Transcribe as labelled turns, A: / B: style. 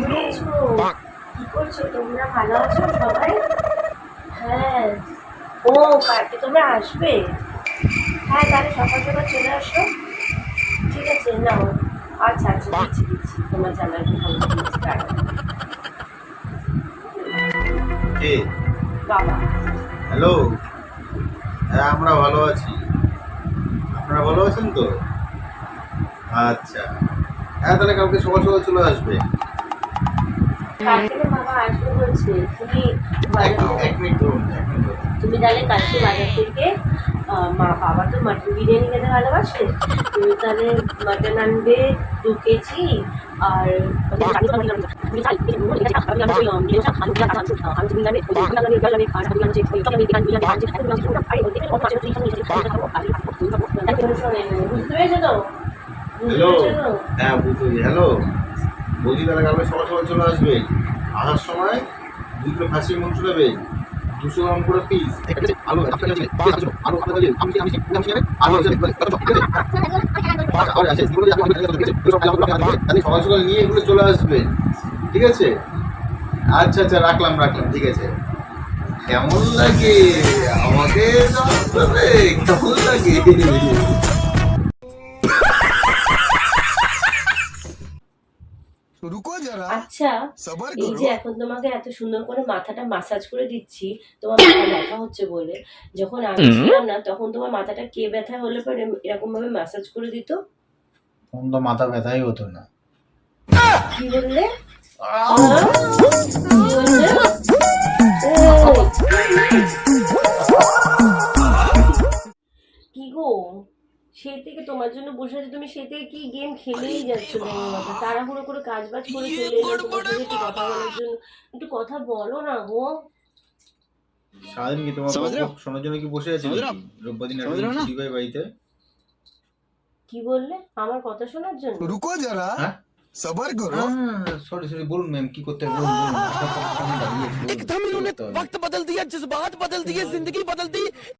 A: বুঝেছ? কি করছ? তোমরা ভালো আছো সবাই? হ্যাঁ। ও কালকে তোমরা আসবে? হ্যাঁ তাহলে সকাল সকাল চলে আসো। ঠিক আছে নাও। আচ্ছা আচ্ছা দিচ্ছি দিচ্ছি। তোমার জানার
B: কে?
A: বাবা।
B: হ্যালো? হ্যাঁ আমরা ভালো আছি। আপনারা ভালো আছেন তো? আচ্ছা। হ্যাঁ তাহলে কালকে সকাল সকাল চলে আসবে।
A: তুমি তাহলে কালকে বাজার থেকে মা বাবা তো মাটন বিরিয়ানি খেতে ভালোবাসে তুমি তাহলে মাটন আনবে দু কেজি আর বুঝতে পেরেছ তো? বুঝতে
B: হ্যালো? হ্যাঁ বুঝলি হ্যালো বলছি তাহলে কালকে সকাল সকাল চলে আসবে আসার সময় কিলো খাসির মাংস নেবে দুশো গ্রাম করে পিস আলু আলু সকাল সকাল নিয়ে এগুলো চলে আসবে ঠিক আছে আচ্ছা আচ্ছা রাখলাম রাখলাম ঠিক আছে কেমন লাগে আমাকে কেমন লাগে
A: আচ্ছা এই যে এখন তোমাকে এত সুন্দর করে মাথাটা মাসাজ করে দিচ্ছি তোমার মাথা ব্যথা হচ্ছে বলে। যখন আমি ছিলাম না তখন তোমার মাথাটা কে ব্যথা হলে পরে এরকম ভাবে মাসাজ করে দিত?
B: তখন তো মাথা ব্যথাই হতো না।
A: কি বললে? সে থেকে তোমার জন্য বসে আছি তুমি সে থেকে কি গেম খেলেই যাচ্ছ তোমার মাথা তাড়াহুড়ো করে কাজ বাজ করে চলে এলে তোমার সাথে একটু কথা বলার জন্য একটু কথা বলো না গো
B: সারাদিন কি তোমার
C: समझ रहे हो?
B: বকবক শোনার জন্য কি বসে আছে
C: समझ रहे हो?
B: রোববার দিন
C: समझ रहे हो ना?
B: ছুটি পাই বাড়িতে
A: কি বললে আমার কথা শোনার জন্য
D: रुको जरा
B: হ্যাঁ
D: सबर करो
B: সরি সরি বলুন ম্যাম কি করতে হবে বলুন বলুন আপনার কথা সামনে দাঁড়িয়ে আছি, বলুন,
C: एकदम
B: কি
C: इन्होंने
B: করতে হবে?
C: वक्त बदल दिया जज्बात बदल दिए जिंदगी बदल दी